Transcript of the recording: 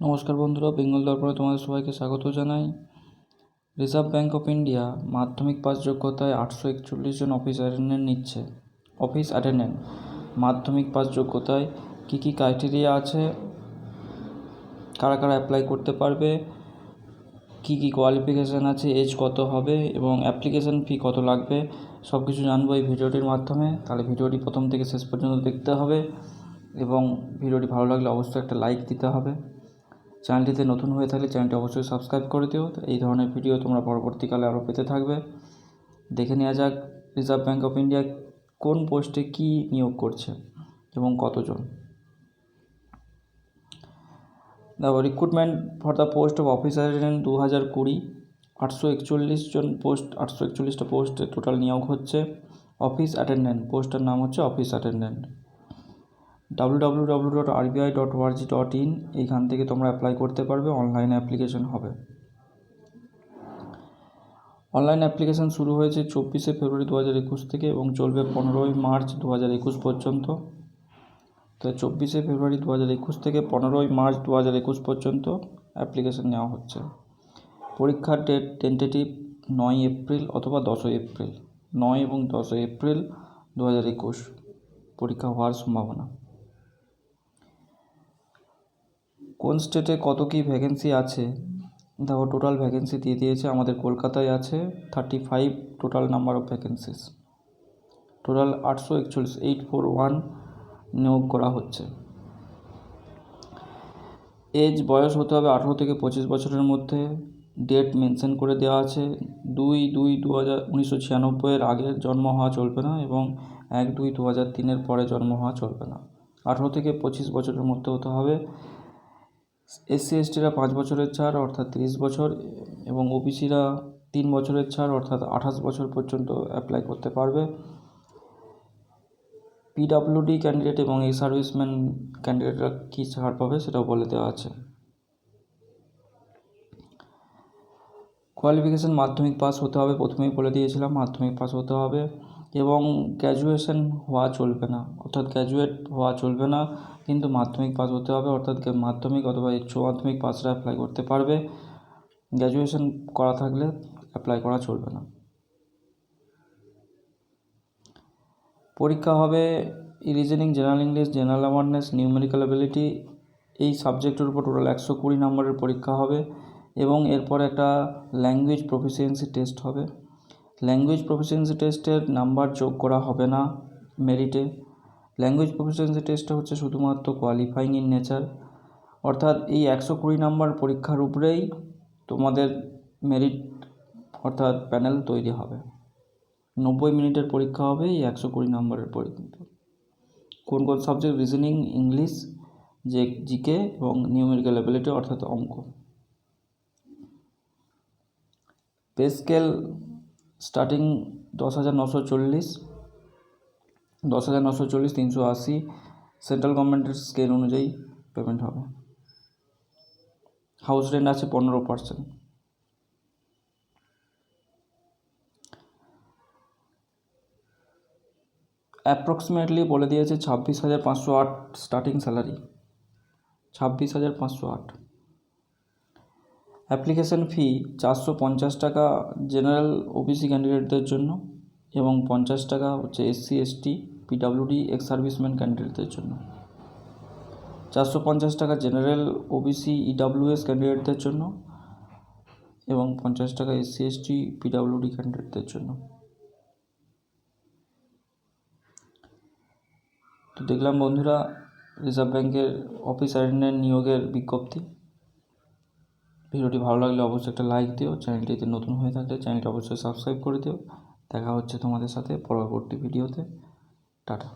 নমস্কার বন্ধুরা, বেঙ্গল দর্পণে তোমাদের সবাইকে স্বাগত জানাই। রিজার্ভ ব্যাঙ্ক অফ ইন্ডিয়া মাধ্যমিক পাস যোগ্যতায় আটশো একচল্লিশ জন অফিস অ্যাটেন্ডেন্ট নিচ্ছে। অফিস অ্যাটেন্ডেন্ট, মাধ্যমিক পাস যোগ্যতায় কী কী ক্রাইটেরিয়া আছে? কারা কারা অ্যাপ্লাই করতে পারবে? কী কী কোয়ালিফিকেশান আছে? এজ কত হবে? এবং অ্যাপ্লিকেশান ফি কত লাগবে? সব কিছু জানব এই ভিডিওটির মাধ্যমে। তাহলে ভিডিওটি প্রথম থেকে শেষ পর্যন্ত দেখতে হবে। এবং ভিডিওটি ভালো লাগলে অবশ্যই একটা লাইক দিতে হবে। চ্যানেলটিতে নতুন হয়ে থাকলে চ্যানেলটি অবশ্যই সাবস্ক্রাইব করে দিও। এই ধরনের ভিডিও তোমরা পরবর্তীকালে আরও পেতে থাকবে। দেখে নেওয়া যাক রিজার্ভ ব্যাঙ্ক অফ ইন্ডিয়া কোন পোস্টে কী নিয়োগ করছে এবং কতজন। দেখো recruitment for the post of office attendant দু হাজার কুড়ি আটশো একচল্লিশ জন পোস্ট আটশো একচল্লিশটা পোস্টে টোটাল নিয়োগ হচ্ছে। অফিস অ্যাটেন্ডেন্ট পোস্টের নাম হচ্ছে office attendant W W W dot RBI dot ORG dot in এইখান থেকে তোমরা অ্যাপ্লাই করতে পারবে অনলাইনে অ্যাপ্লিকেশন হবে। অনলাইন অ্যাপ্লিকেশন শুরু হয়েছে চব্বিশে ফেব্রুয়ারি দু হাজার একুশ থেকে এবং চলবে পনেরোই মার্চ দু হাজার একুশ পর্যন্ত। তো চব্বিশে ফেব্রুয়ারি দু হাজার একুশ থেকে পনেরোই মার্চ দু হাজার একুশ পর্যন্ত অ্যাপ্লিকেশন নেওয়া হচ্ছে। পরীক্ষার ডেট টেন্টেটিভ নয় এপ্রিল অথবা দশই এপ্রিল, নয় এবং দশই এপ্রিল দু হাজার একুশ, পরীক্ষা হওয়ার সম্ভাবনা। কোন স্টেটে কত কী ভ্যাকেন্সি আছে? দেখো টোটাল ভ্যাকেন্সি দিয়ে দিয়েছে আমাদের কলকাতায় আছে thirty five total number of vacancies total আটশো একচল্লিশ এইট ফোর ওয়ান নিয়োগ করা হচ্ছে। এজ বয়স হতে হবে আঠেরো থেকে পঁচিশ বছরের মধ্যে। ডেট মেনশন করে দেওয়া আছে। দুই দুই দু হাজার উনিশশো ছিয়ানব্বইয়ের আগের জন্ম হওয়া চলবে না এবং এক দুই দু হাজার তিনের পরে জন্ম হওয়া চলবে না। আঠেরো থেকে পঁচিশ বছরের মধ্যে হতে হবে। এসসি এসটিরা পাঁচ বছরের ছাড়, অর্থাৎ তিরিশ বছর, এবং ওবিসিরা তিন বছরের ছাড়, অর্থাৎ আঠাশ বছর পর্যন্ত অ্যাপ্লাই করতে পারবে। পিডাব্লিউডি ক্যান্ডিডেট এবং এই সার্ভিসম্যান ক্যান্ডিডেটরা কী ছাড় পাবে সেটাও বলে দেওয়া আছে। কোয়ালিফিকেশান মাধ্যমিক পাস হতে হবে, প্রথমেই বলে দিয়েছিলাম, মাধ্যমিক পাস হতে হবে। এবং গ্র্যাজুয়েশন হওয়া চলবে না। অর্থাৎ গ্র্যাজুয়েট হওয়া চলবে না, কিন্তু মাধ্যমিক পাস হতে হবে, অর্থাৎ মাধ্যমিক অথবা উচ্চ মাধ্যমিক পাসরা অ্যাপ্লাই করতে পারবে। গ্র্যাজুয়েশন করা থাকলে অ্যাপ্লাই করা চলবে না। পরীক্ষা হবে reasoning general English general awareness numerical ability এই সাবজেক্টের উপর টোটাল একশো কুড়ি নম্বরের পরীক্ষা হবে এবং এরপর একটা ল্যাঙ্গুয়েজ প্রফিসিয়েন্সি টেস্ট হবে। ল্যাঙ্গুয়েজ প্রফিসিয়েন্সি টেস্টের নাম্বার যোগ করা হবে না মেরিটে ল্যাঙ্গুয়েজ প্রফিসিয়েন্সি টেস্টটা হচ্ছে শুধুমাত্র কোয়ালিফাইং ইন নেচার অর্থাৎ এই একশো কুড়ি নাম্বার পরীক্ষার উপরেই তোমাদের মেরিট অর্থাৎ প্যানেল তৈরি হবে। নব্বই মিনিটের পরীক্ষা হবে এই একশো কুড়ি নম্বরের পরীক্ষা। কোন কোন সাবজেক্ট রিজনিং ইংলিশ যে জিকে এবং নিউমেরিক্যাল অ্যাবিলিটি অর্থাৎ অঙ্ক। পে স্কেল স্টার্টিং দশ হাজার নশো চল্লিশ, দশ হাজার নশো চল্লিশ, তিনশো আশি। সেন্ট্রাল গভর্নমেন্টের স্কেল অনুযায়ী পেমেন্ট হবে। হাউস রেন্ট আছে পনেরো পার্সেন্ট অ্যাপ্রক্সিমেটলি বলে দিয়েছে ছাব্বিশ হাজার পাঁচশো আট স্টার্টিং স্যালারি ছাব্বিশ হাজার পাঁচশো আট। অ্যাপ্লিকেশন ফি চারশো পঞ্চাশ টাকা জেনারেল ওবিসি ক্যান্ডিডেটদের জন্য এবং পঞ্চাশ টাকা হচ্ছে SC, ST, PWD, ex serviceman ক্যান্ডিডেটদের জন্য। চারশো পঞ্চাশ টাকা জেনারেল ওবিসি, ইডাব্লিউএস ক্যান্ডিডেটদের জন্য এবং পঞ্চাশ টাকা এসসি, এসটি, পিডাব্লিউডি ক্যান্ডিডেটদের জন্য। তো দেখলাম বন্ধুরা, রিজার্ভ ব্যাঙ্কের অফিস অ্যাটেন্ডেন্ট নিয়োগের বিজ্ঞপ্তি। ভিডিওটি ভালো লাগলে অবশ্যই একটা লাইক দিও। চ্যানেলটিতে নতুন হয়ে থাকলে চ্যানেলটি অবশ্যই সাবস্ক্রাইব করে দিও। দেখা হচ্ছে তোমাদের সাথে পরবর্তী ভিডিওতে টাটা।